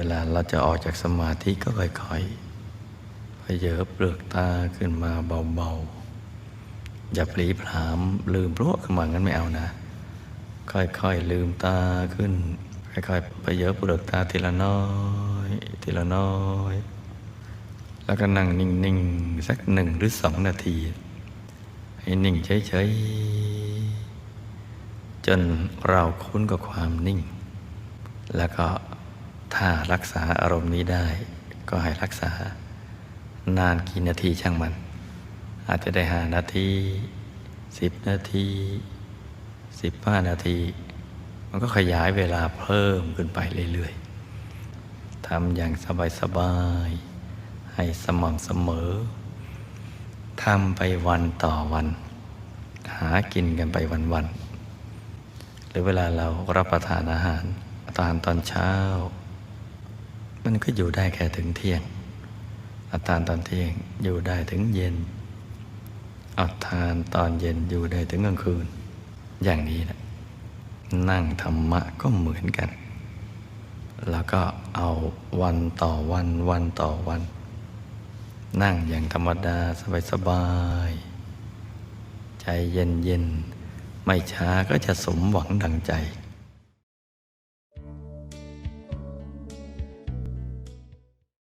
เวลาเราจะออกจากสมาธิก็ค่อยๆพเยอเปลือกตาขึ้นมาเบาๆ อย่าปลีผามลืมพรวขึ้นมางั้นไม่เอานะ ค่อยๆลืมตาขึ้น ค่อยๆพเยอเปลือกตาทีละน้อย ทีละน้อย แล้วก็นั่งนิ่งๆ สักหนึ่งหรือสองนาที ให้นิ่งเฉยๆ จนเราคุ้นกับความนิ่ง แล้วก็ ถ้ารักษาอารมณ์นี้ได้ ก็ให้รักษานานกี่นาทีช่างมัน อาจจะได้ห้านาทีสิบนาทีสิบห้านาที มันก็ขยายเวลาเพิ่มขึ้นไปเรื่อยๆทำอย่างสบายๆ ให้สม่ำเสมอทำไปวันต่อวัน หากินกันไปวันๆหรือเวลาเรารับประทานอาหารทานตอนเช้า มันก็อยู่ได้แค่ถึงเที่ยงอาทานตอนเที่ยงอยู่ได้ถึงเย็นอาทานตอนเย็นอยู่ได้ถึงกลางคืน อย่างนี้นะนั่งธรรมะก็เหมือนกัน แล้วก็เอาวันต่อวันวันต่อวัน นั่งอย่างธรรมดาสบายๆใจเย็นๆไม่ช้าก็จะสมหวังดังใจ